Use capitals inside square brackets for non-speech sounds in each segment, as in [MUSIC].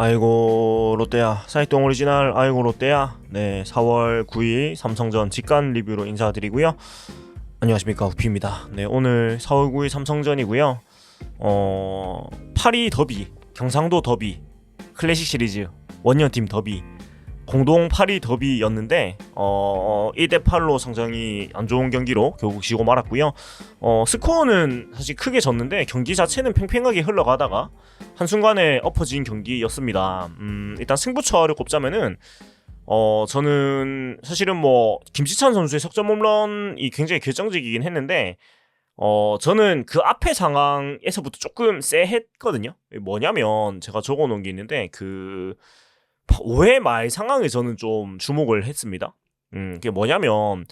아이고 롯데야. 사이동 오리지널 아이고 롯데야. 네 4월 9일 삼성전 직관 리뷰로 인사드리고요. 안녕하십니까. 우피입니다. 네 오늘 4월 9일 삼성전이고요. 어 파리 더비 경상도 더비 클래식 시리즈 원년팀 더비 공동 8위 더비였는데 어 1대 8로 성장이 안 좋은 경기로 결국 지고 말았고요. 어 스코어는 사실 크게 졌는데 경기 자체는 팽팽하게 흘러가다가 한순간에 엎어진 경기였습니다. 음 일단 승부처를 꼽자면은 어 저는 사실은 뭐 김지찬 선수의 석점 홈런이 굉장히 결정적이긴 했는데 어 저는 그 앞에 상황에서부터 조금 쎄했거든요. 뭐냐면 제가 적어 놓은 게 있는데 그 5회 말 상황에 저는 좀 주목을 했습니다. 음, 그게 뭐냐면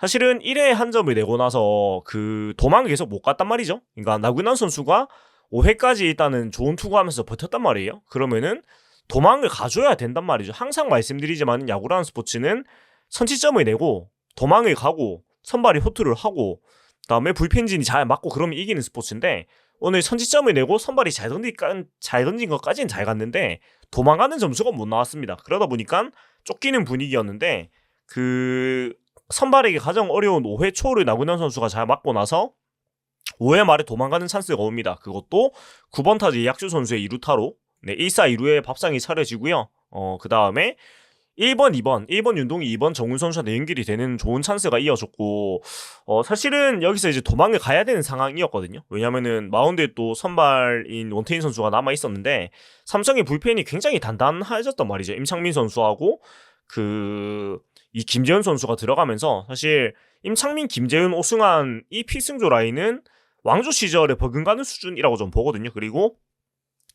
사실은 1회 한 점을 내고 나서 그 도망을 계속 못 갔단 말이죠. 그러니까 나균환 선수가 5회까지 일단은 좋은 투구하면서 버텼단 말이에요. 그러면은 도망을 가줘야 된단 말이죠. 항상 말씀드리지만 야구라는 스포츠는 선취점을 내고 도망을 가고 선발이 호투를 하고 그다음에 불펜진이 잘 맞고 그러면 이기는 스포츠인데 오늘 선취점을 내고 선발이 잘 던진 것까지는 잘 갔는데 도망가는 점수가 못 나왔습니다. 그러다 보니까 쫓기는 분위기였는데 그 선발에게 가장 어려운 5회 초를 나군현 선수가 잘 맞고 나서 5회 말에 도망가는 찬스가 옵니다. 그것도 9번 타자 약주 선수의 2루타로 네, 1사 2루에 밥상이 차려지고요. 어, 그 다음에 1번, 2번, 1번 윤동이 2번 정훈 선수한테 연결이 되는 좋은 찬스가 이어졌고, 어, 사실은 여기서 이제 도망을 가야 되는 상황이었거든요. 왜냐면은 마운드에 또 선발인 원태인 선수가 남아 있었는데, 삼성의 불펜이 굉장히 단단해졌단 말이죠. 임창민 선수하고, 그, 이 김재훈 선수가 들어가면서, 사실, 임창민, 김재훈, 오승환, 이 필승조 라인은 왕조 시절에 버금가는 수준이라고 좀 보거든요. 그리고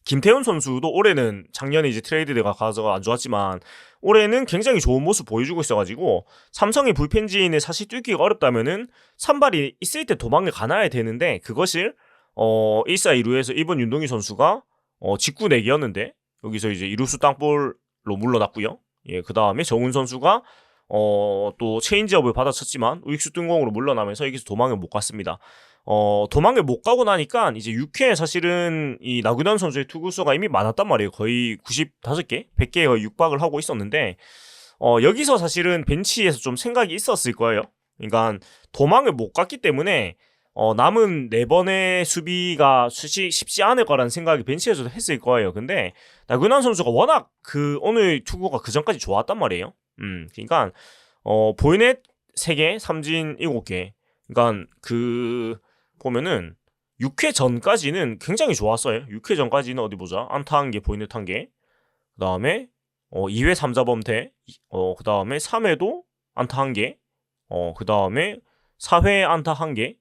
김태훈 선수도 올해는 작년에 이제 트레이드가 가서 안 좋았지만 올해는 굉장히 좋은 모습 보여주고 있어가지고 삼성의 불펜진에 사실 뚫기가 어렵다면은 선발이 있을 때 도망을 가놔야 되는데 그것을 어 1사 2루에서 1번 윤동희 선수가 어 직구 내기였는데 여기서 이제 2루수 땅볼로 물러났고요. 예, 그 다음에 정훈 선수가 어, 또 체인지업을 받아쳤지만 우익수 뜬공으로 물러나면서 여기서 도망을 못 갔습니다. 어, 도망을 못 가고 나니까 이제 6회에 사실은 이 나균환 선수의 투구수가 이미 많았단 말이에요. 거의 95개, 100개에 거의 육박을 하고 있었는데 어, 여기서 사실은 벤치에서 좀 생각이 있었을 거예요. 그러니까 도망을 못 갔기 때문에 어, 남은 네 번의 수비가 쉽지, 쉽지 않을 거라는 생각이 벤치에서도 했을 거예요. 근데 나균환 선수가 워낙 그 오늘 투구가 그 전까지 좋았단 말이에요. 음, 그러니까 어, 보이넷 3개, 삼진 7개. 그러니까 그 보면은 6회 전까지는 굉장히 좋았어요. 6회 전까지는 어디 보자. 안타 한 개, 보이넷 한 개. 그 다음에 어, 2회 3자 범퇴. 어, 그 다음에 3회도 안타 한 개. 어, 그 다음에 4회 안타 한 개.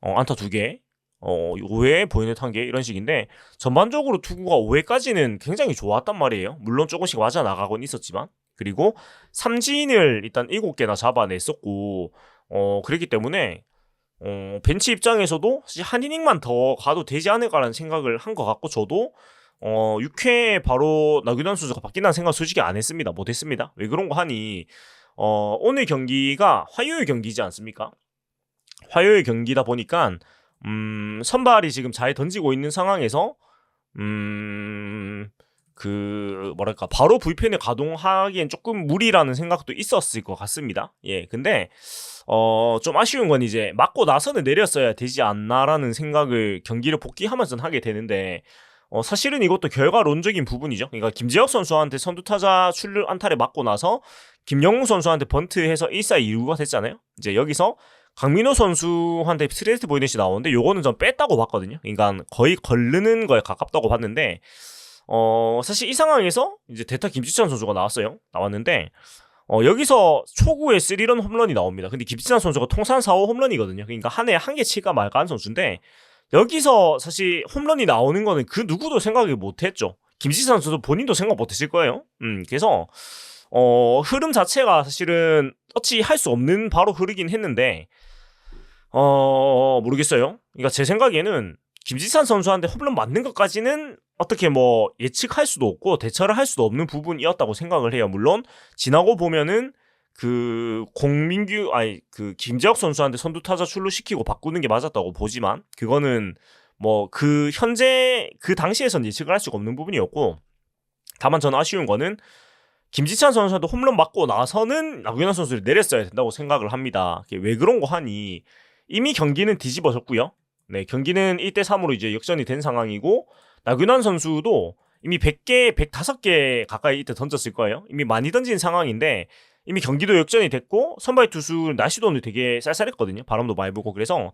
어, 안타 두 개. 어, 5회 보이넷 한 개. 이런 식인데 전반적으로 투구가 5회까지는 굉장히 좋았단 말이에요. 물론 조금씩 맞아 나가곤 있었지만. 그리고 삼진을 일단 7개나 잡아냈었고 어, 그랬기 때문에 어, 벤치 입장에서도 한 이닝만 더 가도 되지 않을까라는 생각을 한 것 같고 저도 어, 6회 바로 나균환 선수가 바뀐다는 생각 솔직히 안 했습니다. 못 했습니다. 왜 그런 거 하니 어, 오늘 경기가 화요일 경기지 않습니까? 화요일 경기다 보니까 음, 선발이 지금 잘 던지고 있는 상황에서 음, 그 뭐랄까 바로 불펜을 가동하기엔 조금 무리라는 생각도 있었을 것 같습니다. 예, 근데 어, 좀 아쉬운 건 이제 맞고 나서는 내렸어야 되지 않나라는 생각을 경기를 복귀하면서 하게 되는데 어, 사실은 이것도 결과론적인 부분이죠. 그러니까 김재혁 선수한테 선두타자 출루 안타를 맞고 나서 김영웅 선수한테 번트해서 1사 2루가 됐잖아요. 이제 여기서 강민호 선수한테 스트레이트 보이넷이 나오는데 요거는 좀 뺐다고 봤거든요. 그러니까 거의 걸르는 거에 가깝다고 봤는데 어, 사실 이 상황에서 이제 대타 김지찬 선수가 나왔어요. 나왔는데 어, 여기서 초구에 3런 홈런이 나옵니다. 근데 김지찬 선수가 통산 4호 홈런이거든요. 그러니까 한해한개 칠까 말까 한 선수인데 여기서 사실 홈런이 나오는 거는 그 누구도 생각을 못 했죠. 김지찬 선수도 본인도 생각 못 했을 거예요. 음, 그래서 어, 흐름 자체가 사실은 어찌 할 수 없는 바로 흐르긴 했는데 어, 모르겠어요. 그러니까 제 생각에는 김지찬 선수한테 홈런 맞는 것까지는 어떻게 뭐 예측할 수도 없고 대처를 할 수도 없는 부분이었다고 생각을 해요. 물론 지나고 보면은 그 공민규 아니 그 김재혁 선수한테 선두 타자 출루시키고 바꾸는 게 맞았다고 보지만 그거는 뭐 그 현재 그 당시에선 예측을 할 수가 없는 부분이었고 다만 저는 아쉬운 거는 김지찬 선수도 홈런 맞고 나서는 나균환 선수를 내렸어야 된다고 생각을 합니다. 왜 그런 거 하니 이미 경기는 뒤집어졌고요. 네, 경기는 1대 3으로 이제 역전이 된 상황이고 나균환 선수도 이미 100개, 105개 가까이 이때 던졌을 거예요. 이미 많이 던진 상황인데 이미 경기도 역전이 됐고 선발 투수 날씨도 되게 쌀쌀했거든요. 바람도 많이 불고 그래서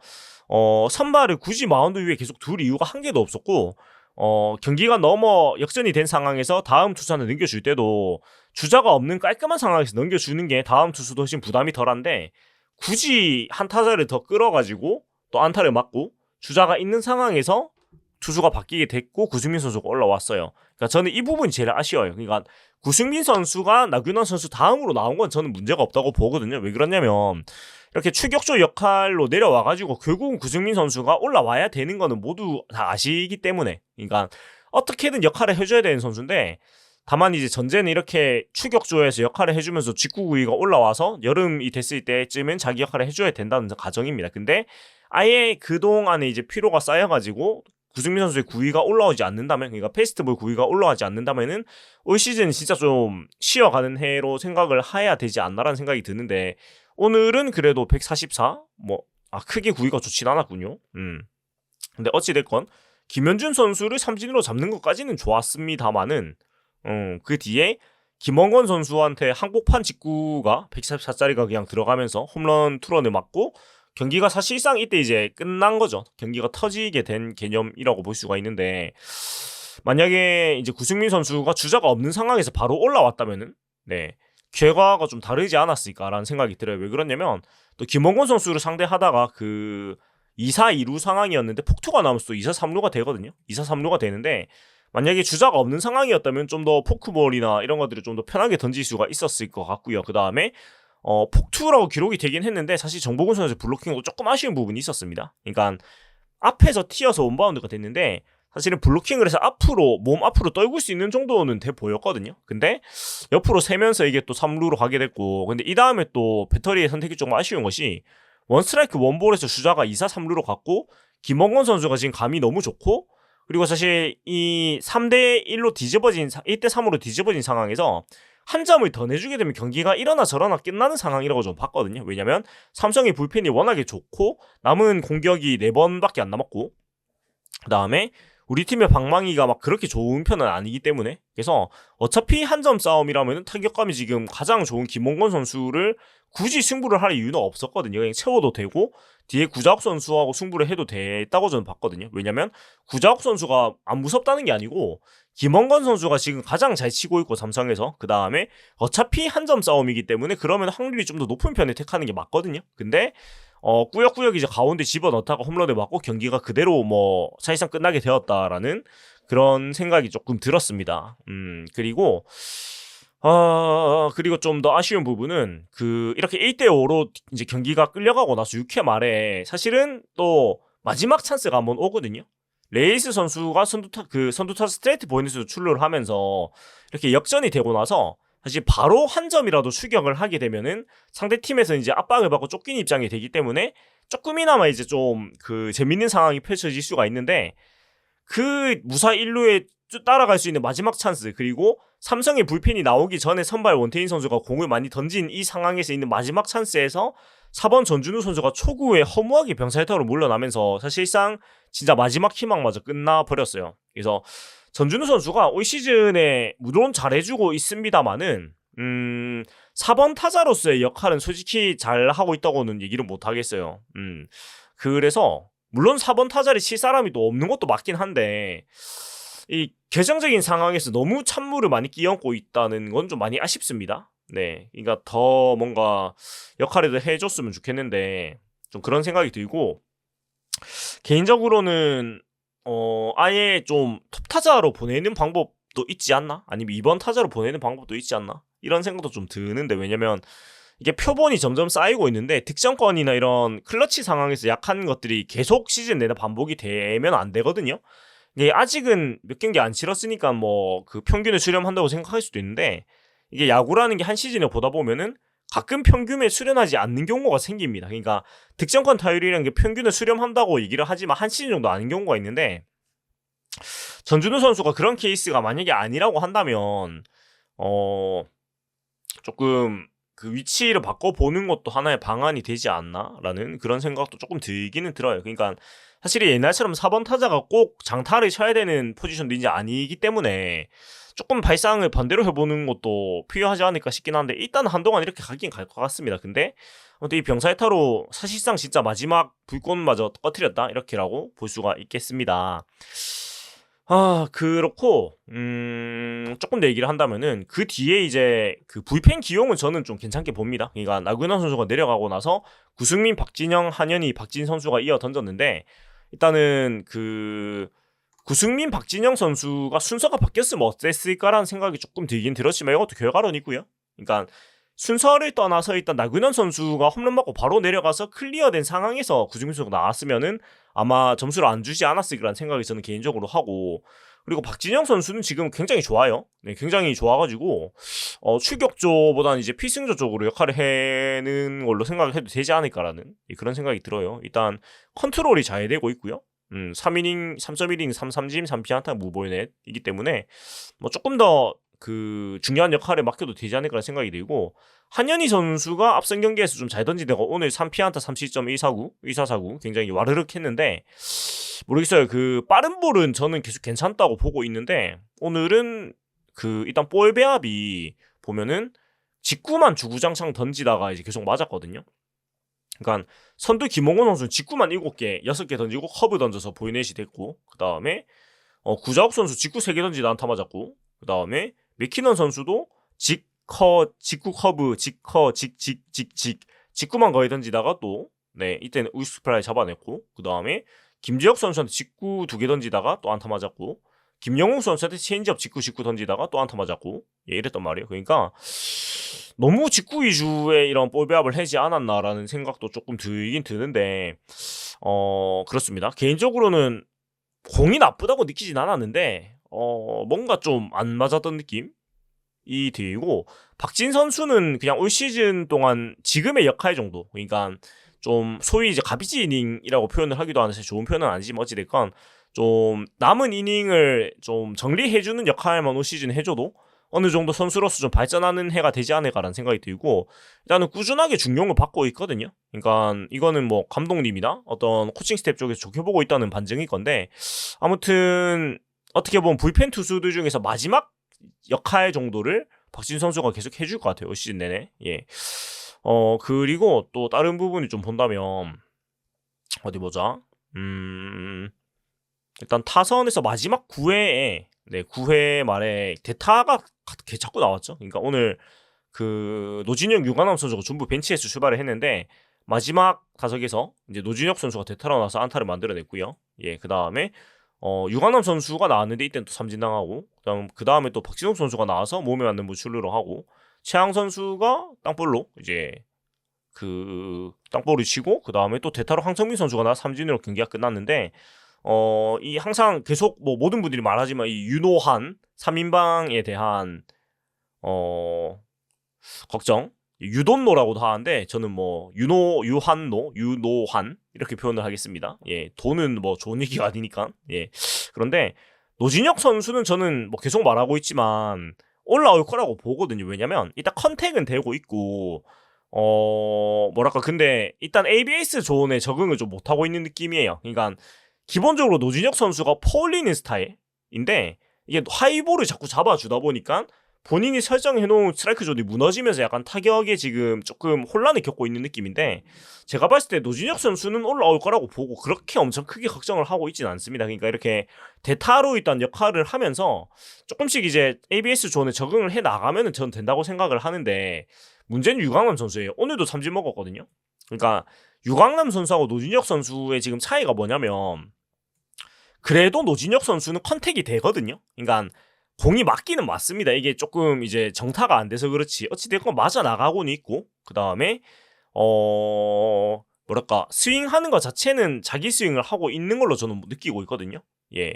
어 선발을 굳이 마운드 위에 계속 둘 이유가 한 개도 없었고 어 경기가 넘어 역전이 된 상황에서 다음 투수한테 넘겨줄 때도 주자가 없는 깔끔한 상황에서 넘겨주는 게 다음 투수도 훨씬 부담이 덜한데 굳이 한 타자를 더 끌어가지고 또 안타를 맞고 주자가 있는 상황에서 투수가 바뀌게 됐고 구승민 선수가 올라왔어요. 그러니까 저는 이 부분이 제일 아쉬워요. 그러니까 구승민 선수가 나균원 선수 다음으로 나온 건 저는 문제가 없다고 보거든요. 왜 그러냐면 이렇게 추격조 역할로 내려와가지고 결국은 구승민 선수가 올라와야 되는 거는 모두 다 아시기 때문에 그러니까 어떻게든 역할을 해줘야 되는 선수인데 다만 이제 전제는 이렇게 추격조에서 역할을 해주면서 직구구위가 올라와서 여름이 됐을 때쯤엔 자기 역할을 해줘야 된다는 가정입니다. 근데 아예 그동안에 이제 피로가 쌓여가지고 구승민 선수의 구위가 올라오지 않는다면 그러니까 페스티벌 구위가 올라가지 않는다면은 올 시즌 진짜 좀 쉬어가는 해로 생각을 해야 되지 않나라는 생각이 드는데 오늘은 그래도 144? 뭐, 아, 크게 구위가 좋진 않았군요. 음. 근데 어찌 됐건, 김현준 선수를 삼진으로 잡는 것까지는 좋았습니다만은, 음, 그 뒤에 김원건 선수한테 항복판 직구가 144짜리가 그냥 들어가면서 홈런 투런을 맞고 경기가 사실상 이때 이제 끝난 거죠. 경기가 터지게 된 개념이라고 볼 수가 있는데 만약에 이제 구승민 선수가 주자가 없는 상황에서 바로 올라왔다면은 네. 결과가 좀 다르지 않았을까라는 생각이 들어요. 왜 그러냐면 또 김원건 선수를 상대하다가 그 2사 2루 상황이었는데 폭투가 나오면서 또 2사 3루가 되거든요. 2사 3루가 되는데 만약에 주자가 없는 상황이었다면 좀 더 포크볼이나 이런 것들을 좀 더 편하게 던질 수가 있었을 것 같고요. 그 다음에 어, 폭투라고 기록이 되긴 했는데 사실 정보근 선수의 블로킹도 조금 아쉬운 부분이 있었습니다. 그러니까 앞에서 튀어서 원바운드가 됐는데 사실은 블로킹을 해서 앞으로 몸 앞으로 떨굴 수 있는 정도는 돼 보였거든요. 근데 옆으로 세면서 이게 또 3루로 가게 됐고 근데 이 다음에 또 배터리의 선택이 조금 아쉬운 것이 원 스트라이크 원볼에서 주자가 2사 3루로 갔고 김원건 선수가 지금 감이 너무 좋고 그리고 사실 이 3대 1로 뒤집어진 1대 3으로 뒤집어진 상황에서 한 점을 더 내주게 되면 경기가 이러나 저러나 끝나는 상황이라고 좀 봤거든요. 왜냐면 삼성의 불펜이 워낙에 좋고 남은 공격이 4번밖에 안 남았고 그 다음에 우리 팀의 방망이가 막 그렇게 좋은 편은 아니기 때문에 그래서 어차피 한 점 싸움이라면 타격감이 지금 가장 좋은 김홍건 선수를 굳이 승부를 할 이유는 없었거든요. 그냥 채워도 되고 뒤에 구자욱 선수하고 승부를 해도 됐다고 저는 봤거든요. 왜냐면 구자욱 선수가 안 무섭다는 게 아니고 김원건 선수가 지금 가장 잘 치고 있고 삼성에서 그 다음에 어차피 한 점 싸움이기 때문에 그러면 확률이 좀 더 높은 편에 택하는 게 맞거든요. 근데 어 꾸역꾸역 이제 가운데 집어 넣다가 홈런을 맞고 경기가 그대로 뭐 사실상 끝나게 되었다라는 그런 생각이 조금 들었습니다. 음 그리고 어, 그리고 좀 더 아쉬운 부분은 그 이렇게 1대 5로 이제 경기가 끌려가고 나서 6회 말에 사실은 또 마지막 찬스가 한번 오거든요. 레이스 선수가 선두타 그 선두타 스트레이트 보이는수도 출루를 하면서 이렇게 역전이 되고 나서 사실 바로 한 점이라도 추격을 하게 되면은 상대 팀에서 이제 압박을 받고 쫓긴 입장이 되기 때문에 조금이나마 이제 좀 그 재밌는 상황이 펼쳐질 수가 있는데 그 무사 1루에 따라갈 수 있는 마지막 찬스 그리고 삼성의 불펜이 나오기 전에 선발 원태인 선수가 공을 많이 던진 이 상황에서 있는 마지막 찬스에서 4번 전준우 선수가 초구에 허무하게 병살타로 물러나면서 사실상 진짜 마지막 희망마저 끝나버렸어요. 그래서 전준우 선수가 올 시즌에 물론 잘해주고 있습니다만은 음 4번 타자로서의 역할은 솔직히 잘 하고 있다고는 얘기를 못 하겠어요. 음 그래서 물론 4번 타자를 칠 사람이 또 없는 것도 맞긴 한데 이 결정적인 상황에서 너무 찬물을 많이 끼얹고 있다는 건 좀 많이 아쉽습니다. 네, 그러니까 더 뭔가 역할을 해줬으면 좋겠는데 좀 그런 생각이 들고 개인적으로는 어 아예 좀 톱 타자로 보내는 방법도 있지 않나? 아니면 2번 타자로 보내는 방법도 있지 않나? 이런 생각도 좀 드는데 왜냐면 이게 표본이 점점 쌓이고 있는데 득점권이나 이런 클러치 상황에서 약한 것들이 계속 시즌 내내 반복이 되면 안 되거든요. 이게 아직은 몇 경기 안 치렀으니까 뭐 그 평균을 수렴한다고 생각할 수도 있는데 이게 야구라는 게 한 시즌에 보다 보면은 가끔 평균에 수렴하지 않는 경우가 생깁니다. 그러니까 득점권 타율이라는 게 평균을 수렴한다고 얘기를 하지만 한 시즌 정도 아닌 경우가 있는데 전준우 선수가 그런 케이스가 만약에 아니라고 한다면 어 조금 그 위치를 바꿔 보는 것도 하나의 방안이 되지 않나라는 그런 생각도 조금 들기는 들어요. 그러니까 사실 옛날처럼 4번 타자가 꼭 장타를 쳐야 되는 포지션도 이제 아니기 때문에 조금 발상을 반대로 해보는 것도 필요하지 않을까 싶긴 한데 일단 한동안 이렇게 가긴 갈 것 같습니다. 근데 아무튼 이 병사의 타로 사실상 진짜 마지막 불꽃마저 꺼트렸다 이렇게라고 볼 수가 있겠습니다. 아 그렇고 음 조금 더 얘기를 한다면은 그 뒤에 이제 그 불펜 기용은 저는 좀 괜찮게 봅니다. 그러니까 나균환 선수가 내려가고 나서 구승민, 박진영, 한현희, 박진 선수가 이어 던졌는데 일단은 그 구승민, 박진영 선수가 순서가 바뀌었으면 어땠을까라는 생각이 조금 들긴 들었지만 이것도 결과론이고요. 그러니까 순서를 떠나서 일단 나균환 선수가 홈런 맞고 바로 내려가서 클리어된 상황에서 구승민 선수가 나왔으면은 아마 점수를 안 주지 않았을까라는 생각이 저는 개인적으로 하고 그리고 박진영 선수는 지금 굉장히 좋아요. 네, 굉장히 좋아가지고 어, 출격조보다는 이제 필승조 쪽으로 역할을 해는 걸로 생각을 해도 되지 않을까라는 그런 생각이 들어요. 일단 컨트롤이 잘 되고 있고요. 음, 3이닝, 3.1이닝, 3삼진, 3피안타 무보이넷이기 때문에 뭐 조금 더 그 중요한 역할에 맡겨도 되지 않을까 생각이 들고 한현희 선수가 앞선 경기에서 좀 잘 던지다가 오늘 3피안타 37점 1사구, 1사사구 굉장히 와르륵 했는데 모르겠어요. 그 빠른 볼은 저는 계속 괜찮다고 보고 있는데 오늘은 그 일단 볼 배합이 보면은 직구만 주구장창 던지다가 이제 계속 맞았거든요. 그러니까 선두 김홍원 선수는 직구만 7개, 6개 던지고 커브 던져서 보이넷이 됐고 그 다음에 어, 구자욱 선수 직구 3개 던지다 안타 맞았고 그 다음에 맥키넌 선수도 직커, 직구 커브, 직커, 직 직, 직 직 직구만 거의 던지다가 또 네, 이때는 우스프라이 잡아냈고 그 다음에 김지혁 선수한테 직구 두 개 던지다가 또 안타 맞았고 김영웅 선수한테 체인지업 직구 직구 던지다가 또 안타 맞았고 예, 이랬단 말이에요. 그러니까 너무 직구 위주의 이런 볼 배합을 하지 않았나라는 생각도 조금 들긴 드는데 어 그렇습니다. 개인적으로는 공이 나쁘다고 느끼진 않았는데 어 뭔가 좀 안 맞았던 느낌 이 들고 박진 선수는 그냥 올 시즌 동안 지금의 역할 정도 그러니까 좀 소위 이제 가비지 이닝이라고 표현을 하기도 하는데 좋은 표현은 아니지만 어찌됐건 좀 남은 이닝을 좀 정리해주는 역할만 올 시즌 해줘도 어느 정도 선수로서 좀 발전하는 해가 되지 않을까라는 생각이 들고 일단은 꾸준하게 중용을 받고 있거든요. 그러니까 이거는 뭐 감독님이나 어떤 코칭 스텝 쪽에서 좋게 보고 있다는 반증일 건데 아무튼 어떻게 보면 불펜 투수들 중에서 마지막 역할 정도를 박진 선수가 계속 해줄 것 같아요. 올 시즌 내내. 예. 어 그리고 또 다른 부분을 좀 본다면 어디 보자. 음 일단 타선에서 마지막 9회에 네 9회 말에 대타가 개 자꾸 나왔죠. 그러니까 오늘 그 노진혁 유관남 선수가 전부 벤치에서 출발을 했는데 마지막 타석에서 이제 노진혁 선수가 대타로 나와서 안타를 만들어냈고요. 예, 그 다음에 어 유관남 선수가 나왔는데 이때는 또 삼진 당하고 그다음 그 다음에 또 박진욱 선수가 나와서 몸에 맞는 무출루로 하고 최양 선수가 땅볼로 이제 그 땅볼을 치고 그 다음에 또 대타로 황성민 선수가 나 삼진으로 경기가 끝났는데 어 이 항상 계속 뭐 모든 분들이 말하지만 이 유노한 3인방에 대한 어 걱정 유돈노라고도 하는데 저는 뭐 유노 유한노 유노한 이렇게 표현을 하겠습니다. 예 돈은 뭐 좋은 얘기가 아니니까 예 그런데 노진혁 선수는 저는 뭐 계속 말하고 있지만 올라올 거라고 보거든요. 왜냐면 일단 컨택은 되고 있고 어 뭐랄까 근데 일단 ABS 존에 적응을 좀 못하고 있는 느낌이에요. 그러니까 기본적으로 노진혁 선수가 폴리는 스타일인데 이게 하이볼을 자꾸 잡아주다 보니까 본인이 설정해놓은 스트라이크 존이 무너지면서 약간 타격에 지금 조금 혼란을 겪고 있는 느낌인데 제가 봤을 때 노진혁 선수는 올라올 거라고 보고 그렇게 엄청 크게 걱정을 하고 있지는 않습니다. 그러니까 이렇게 대타로 일단 역할을 하면서 조금씩 이제 ABS 존에 적응을 해 나가면은 저는 된다고 생각을 하는데 문제는 유강남 선수예요. 오늘도 삼진 먹었거든요. 그러니까 유강남 선수하고 노진혁 선수의 지금 차이가 뭐냐면 그래도 노진혁 선수는 컨택이 되거든요. 그러니까 공이 맞기는 맞습니다. 이게 조금 이제 정타가 안 돼서 그렇지. 어찌됐건 맞아 나가고는 있고 그 다음에 어 뭐랄까 스윙하는 것 자체는 자기 스윙을 하고 있는 걸로 저는 느끼고 있거든요. 예.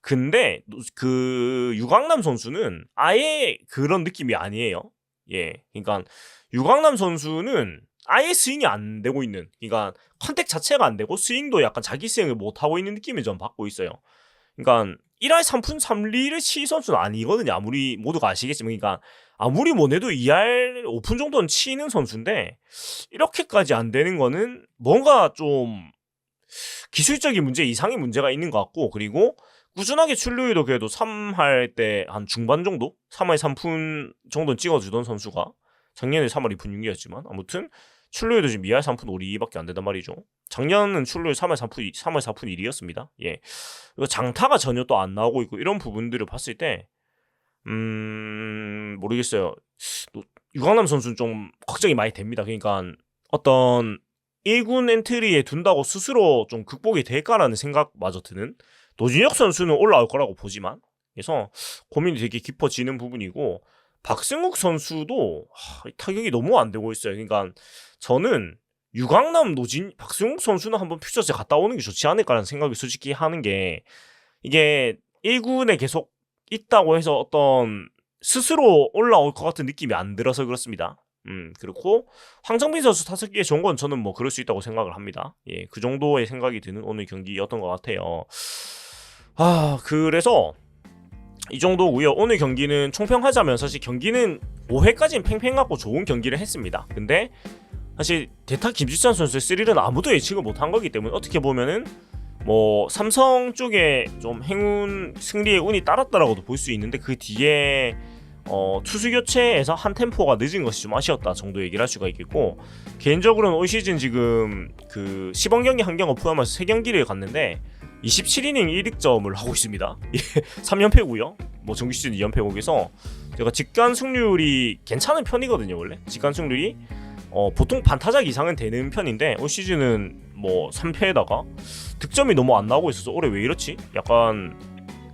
근데 그 유강남 선수는 아예 그런 느낌이 아니에요. 예. 그러니까 유강남 선수는 아예 스윙이 안 되고 있는 그러니까 컨택 자체가 안 되고 스윙도 약간 자기 스윙을 못 하고 있는 느낌을 좀 받고 있어요. 그러니까 1할 3푼 3리를 치 선수는 아니거든요. 아무리 모두가 아시겠지만 그러니까 아무리 뭐내도 2할 5푼 정도는 치는 선수인데 이렇게까지 안 되는 거는 뭔가 좀 기술적인 문제 이상의 문제가 있는 것 같고 그리고 꾸준하게 출루율도 그래도 3할 때 한 중반 정도 3할 3푼 정도는 찍어주던 선수가 작년에 3할 2푼 6이었지만 아무튼 출루율도 지금 2할 3푼 5리밖에 안 된단 말이죠. 작년은 출루율 3할 3푼 3할 4푼 1이었습니다. 예. 그리고 장타가 전혀 또 안 나오고 있고 이런 부분들을 봤을 때 음, 모르겠어요. 또 유강남 선수는 좀 걱정이 많이 됩니다. 그러니까 어떤 1군 엔트리에 둔다고 스스로 좀 극복이 될까라는 생각마저 드는 노진혁 선수는 올라올 거라고 보지만 그래서 고민이 되게 깊어지는 부분이고 박승욱 선수도 하, 타격이 너무 안 되고 있어요. 그러니까 저는 유강남 노진 박승욱 선수는 한번 퓨처스에 갔다 오는 게 좋지 않을까라는 생각이 솔직히 하는 게 이게 1군에 계속 있다고 해서 어떤 스스로 올라올 것 같은 느낌이 안 들어서 그렇습니다. 음, 그렇고 황정빈 선수 타석기에 좋은 건 저는 뭐 그럴 수 있다고 생각을 합니다. 예, 그 정도의 생각이 드는 오늘 경기였던 것 같아요. 아, 그래서 이 정도고요. 오늘 경기는 총평하자면 사실 경기는 5회까지는 팽팽 갖고 좋은 경기를 했습니다. 근데 사실 대타 김지찬 선수의 3는 아무도 예측을 못한 거기 때문에 어떻게 보면은 뭐 삼성 쪽에 좀 행운 승리의 운이 따랐다라고도 볼 수 있는데 그 뒤에 어, 투수 교체에서 한 템포가 늦은 것이 좀 아쉬웠다 정도 얘기를 할 수가 있겠고 개인적으로는 올 시즌 지금 그 시범 경기 한 경기 포함해서 세 경기를 갔는데 27이닝 1득점을 하고 있습니다. [LAUGHS] 3연패고요. 뭐 정규 시즌 2연패국에서 제가 직관 승률이 괜찮은 편이거든요 원래 직관 승률이 어, 보통 반타작 이상은 되는 편인데 올 시즌은 뭐 3패에다가 득점이 너무 안 나오고 있어서 올해 왜 이렇지? 약간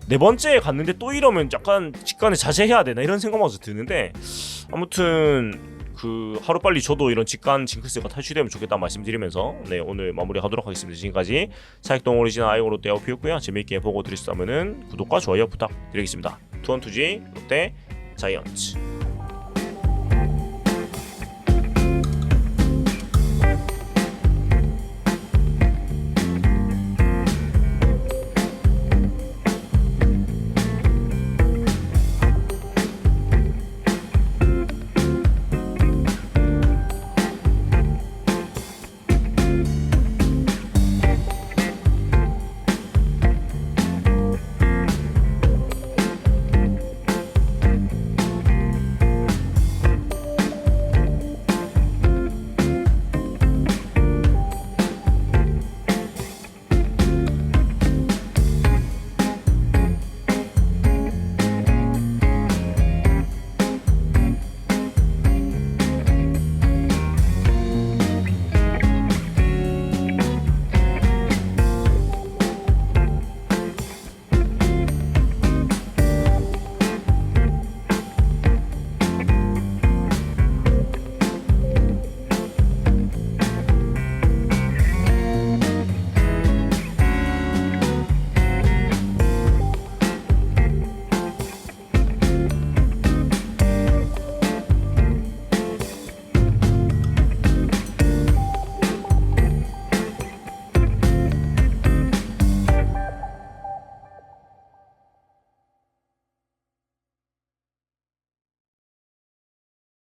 네 번째에 갔는데 또 이러면 약간 직관에 자제해야 되나 이런 생각마저 드는데 아무튼 그 하루 빨리 저도 이런 직관 징크스가 탈출되면 좋겠다 말씀드리면서 네 오늘 마무리하도록 하겠습니다. 지금까지 사익동 오리지널 아이고 롯데 어피였고요. 재미있게 보고 드셨다면은 구독과 좋아요 부탁드리겠습니다. 투원투지 롯데 자이언츠